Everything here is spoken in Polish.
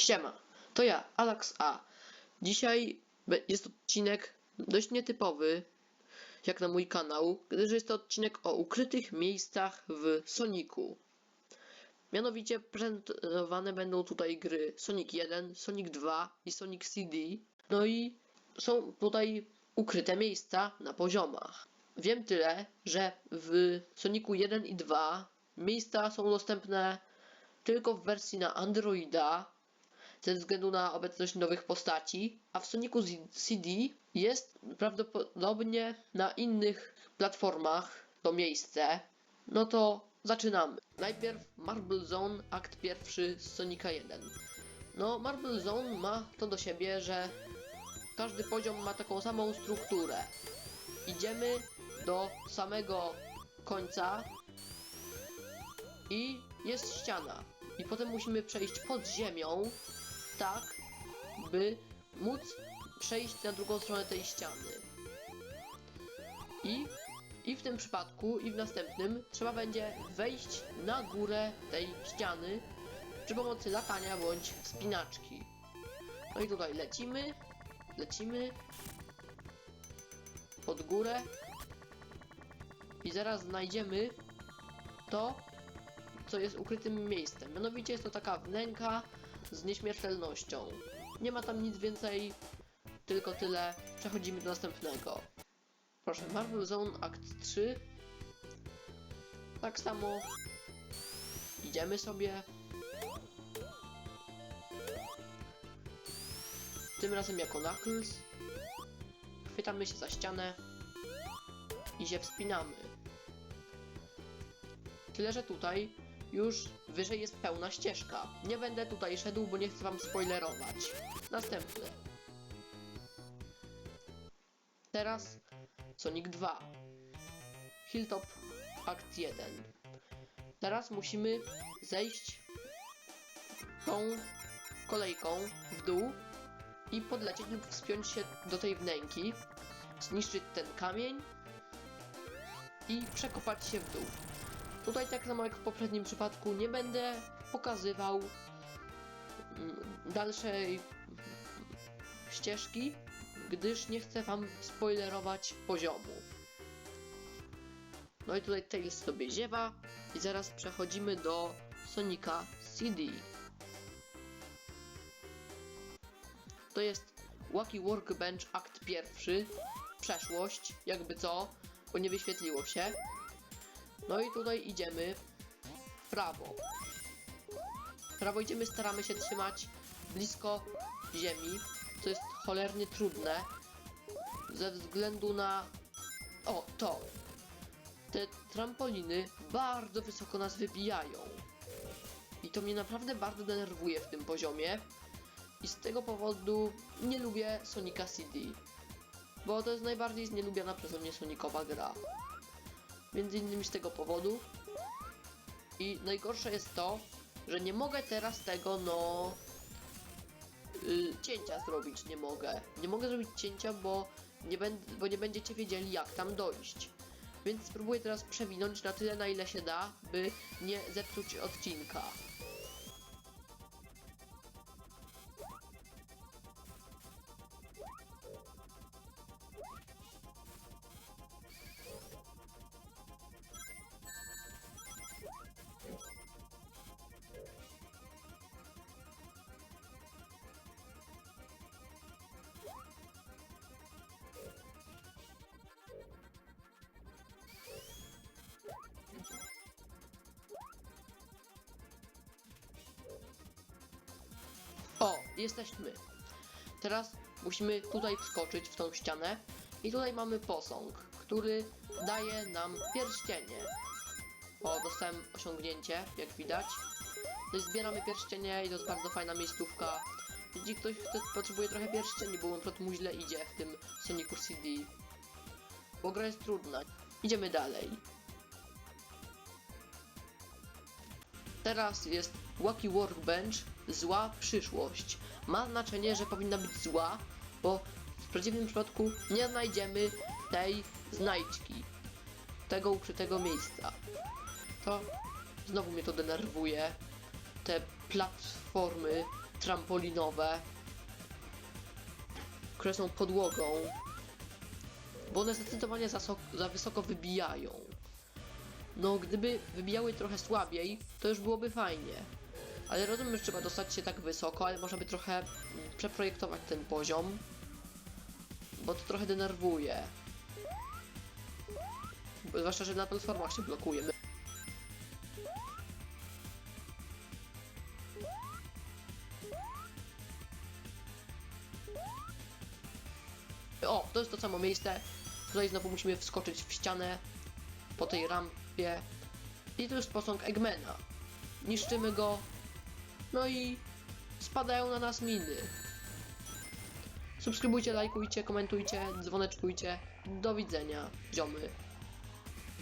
Siema, to ja, Alex A. Dzisiaj jest odcinek dość nietypowy, jak na mój kanał, gdyż jest to odcinek o ukrytych miejscach w Sonicu. Mianowicie prezentowane będą tutaj gry Sonic 1, Sonic 2 i Sonic CD. No i są tutaj ukryte miejsca na poziomach. Wiem tyle, że w Sonicu 1 i 2 miejsca są dostępne tylko w wersji na Androida ze względu na obecność nowych postaci, a w Sonicu CD jest prawdopodobnie na innych platformach to miejsce. No to zaczynamy. Najpierw Marble Zone, akt pierwszy z Sonika 1. No, Marble Zone ma to do siebie, że każdy poziom ma taką samą strukturę. Idziemy do samego końca i jest ściana. I potem musimy przejść pod ziemią, tak, by móc przejść na drugą stronę tej ściany. I, I w tym przypadku, i w następnym, trzeba będzie wejść na górę tej ściany przy pomocy latania bądź wspinaczki. No i tutaj lecimy, lecimy pod górę i zaraz znajdziemy to, co jest ukrytym miejscem. Mianowicie jest to taka wnęka z nieśmiertelnością. Nie ma tam nic więcej, tylko tyle. Przechodzimy do następnego. Proszę, Marvel Zone Act 3. Tak samo idziemy sobie. Tym razem jako Knuckles. Chwytamy się za ścianę i się wspinamy. Tyle, że tutaj już wyżej jest pełna ścieżka. Nie będę tutaj szedł, bo nie chcę wam spoilerować. Następny. Teraz Sonic 2. Hilltop Akt 1. Teraz musimy zejść tą kolejką w dół i podlecieć lub wspiąć się do tej wnęki, zniszczyć ten kamień i przekopać się w dół. Tutaj tak samo jak w poprzednim przypadku nie będę pokazywał mm, dalszej ścieżki, gdyż nie chcę wam spoilerować poziomu. No i tutaj Tails sobie ziewa i zaraz przechodzimy do Sonika CD. To jest Wacky Workbench akt pierwszy, przeszłość, jakby co, bo nie wyświetliło się. No i tutaj idziemy w prawo. W prawo idziemy, staramy się trzymać blisko ziemi, co jest cholernie trudne ze względu na o to. Te trampoliny bardzo wysoko nas wybijają. I to mnie naprawdę bardzo denerwuje w tym poziomie. I z tego powodu nie lubię Sonika CD. Bo to jest najbardziej znielubiana przeze mnie Sonicowa gra. Między innymi z tego powodu. I najgorsze jest to, że nie mogę teraz tego, no. y, cięcia zrobić nie mogę. Nie mogę zrobić cięcia, bo nie, bo nie będziecie wiedzieli, jak tam dojść. Więc spróbuję teraz przewinąć na tyle, na ile się da, by nie zepsuć odcinka. Jesteśmy. Teraz musimy tutaj wskoczyć w tą ścianę i tutaj mamy posąg, który daje nam pierścienie. O, dostałem osiągnięcie, jak widać. Zbieramy pierścienie i to jest bardzo fajna miejscówka. Jeśli ktoś chce, potrzebuje trochę pierścieni, bo przykład mu źle idzie w tym Sonicu CD. Bo gra jest trudna. Idziemy dalej. Teraz jest Wacky Workbench, zła przyszłość. Ma znaczenie, że powinna być zła, bo w przeciwnym przypadku nie znajdziemy tej znajdźki, tego ukrytego miejsca. To znowu mnie to denerwuje. Te platformy trampolinowe, które są podłogą, bo one zdecydowanie za, so- za wysoko wybijają. No, gdyby wybijały trochę słabiej, to już byłoby fajnie. Ale rozumiem, że trzeba dostać się tak wysoko, ale można by trochę przeprojektować ten poziom, bo to trochę denerwuje. Zwłaszcza, że na platformach się blokuje. O, to jest to samo miejsce. Tutaj znowu musimy wskoczyć w ścianę po tej rampie. I to jest posąg Eggmana. Niszczymy go. No i spadają na nas miny. Subskrybujcie, lajkujcie, komentujcie, dzwoneczkujcie. Do widzenia, ziomy.